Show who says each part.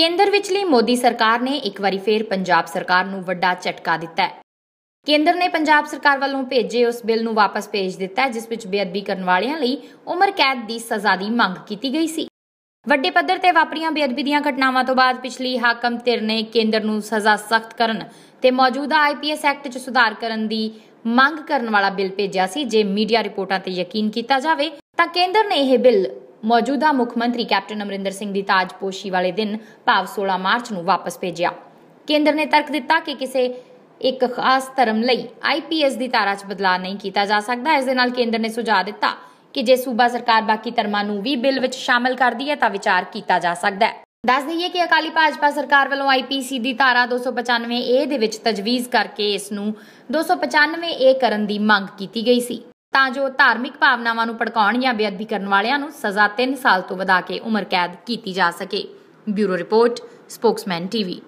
Speaker 1: ਕੇਂਦਰ ਵਿਚਲੀ ਮੋਦੀ ਸਰਕਾਰ ਨੇ ਇੱਕ ਵਾਰੀ ਫੇਰ ਪੰਜਾਬ ਸਰਕਾਰ ਨੂੰ ਵੱਡਾ ਝਟਕਾ ਦਿੱਤਾ ਹੈ। ਕੇਂਦਰ ਨੇ ਪੰਜਾਬ ਸਰਕਾਰ ਵੱਲੋਂ ਭੇਜੇ ਉਸ ਬਿੱਲ ਨੂੰ ਵਾਪਸ ਭੇਜ ਦਿੱਤਾ ਜਿਸ ਵਿੱਚ ਬੇਅਦਬੀ ਕਰਨ ਵਾਲਿਆਂ ਲਈ ਉਮਰ ਕੈਦ ਦੀ ਸਜ਼ਾ ਦੀ ਮੰਗ ਕੀਤੀ ਗਈ ਸੀ। ਵੱਡੇ ਪੱਧਰ ਤੇ ਵਾਪਰੀਆਂ ਬੇਅਦਬੀ ਦੀਆਂ ਘਟਨਾਵਾਂ ਤੋਂ ਬਾਅਦ ਪਿਛਲੀ ਹਾਕਮ ਧਿਰ ਨੇ ਕੇਂਦਰ ਨੂੰ ਸਜ਼ਾ ਸਖਤ ਕਰਨ ਤੇ ਮੌਜੂਦਾ ਆਈਪੀਐਸ ਐਕਟ 'ਚ ਸੁਧਾਰ ਕਰਨ ਦੀ ਮੰਗ ਕਰਨ ਵਾਲਾ ਬਿੱਲ ਭੇਜਿਆ ਸੀ। ਜੇ ਮੀਡੀਆ ਰਿਪੋਰਟਾਂ ਤੇ ਯਕੀਨ ਕੀਤਾ ਜਾਵੇ ਤਾਂ ਕੇਂਦਰ ਨੇ ਇਹ ਬਿੱਲ ਮੌਜੂਦਾ ਮੁੱਖ ਮੰਤਰੀ ਕੈਪਟਨ ਅਮਰਿੰਦਰ ਸਿੰਘ ਦੀ ਤਾਜਪੋਸ਼ੀ ਵਾਲੇ ਦਿਨ ਭਾਵ 16 ਮਾਰਚ ਨੂੰ ਵਾਪਸ ਭੇਜਿਆ। ਕੇਂਦਰ ਨੇ ਤਰਕ ਦਿੱਤਾ ਕਿ ਕਿਸੇ ਇੱਕ ਖਾਸ ਧਰਮ ਲਈ ਆਈਪੀਐਸ ਦੀ ਧਾਰਾ 'ਚ ਬਦਲਾਅ ਨਹੀਂ ਕੀਤਾ ਜਾ ਸਕਦਾ। ਇਸ ਦੇ ਨਾਲ ਕੇਂਦਰ ਨੇ ਸੁਝਾਅ ਦਿੱਤਾ ਕਿ ਜੇ ਸੂਬਾ ਸਰਕਾਰ ਬਾਕੀ ਧਰਮਾਂ ਨੂੰ ਵੀ ਬਿੱਲ ਵਿੱਚ ਸ਼ਾਮਲ ਕਰਦੀ ਹੈ, ਤਾਂ ਵਿਚਾਰ ਕੀਤਾ ਜਾ ਸਕਦਾ ਹੈ। ਦੱਸ ਦਈਏ ਕਿ ਅਕਾਲੀ ਭਾਜਪਾ ਸਰਕਾਰ ਵੱਲੋਂ ਆਈਪੀਸੀ ਦੀ ਧਾਰਾ 295 ਏ ਦੇ ਵਿੱਚ ਤਜਵੀਜ਼ ਕਰਕੇ ਇਸ ਨੂੰ 295 ਏ ਕਰਨ ਦੀ ਮੰਗ ਕੀਤੀ ਗਈ ਸੀ। ਤਾਂ ਜੋ ਧਾਰਮਿਕ ਭਾਵਨਾਵਾਂ ਨੂੰ ਭੜਕਾਉਣ ਜਾਂ ਬੇਅਦਬੀ ਕਰਨ ਵਾਲਿਆਂ ਨੂੰ ਸਜ਼ਾ 3 ਸਾਲ ਤੋਂ ਵਧਾ ਕੇ ਉਮਰ ਕੈਦ ਕੀਤੀ ਜਾ ਸਕੇ। Bureau report, spokesman TV.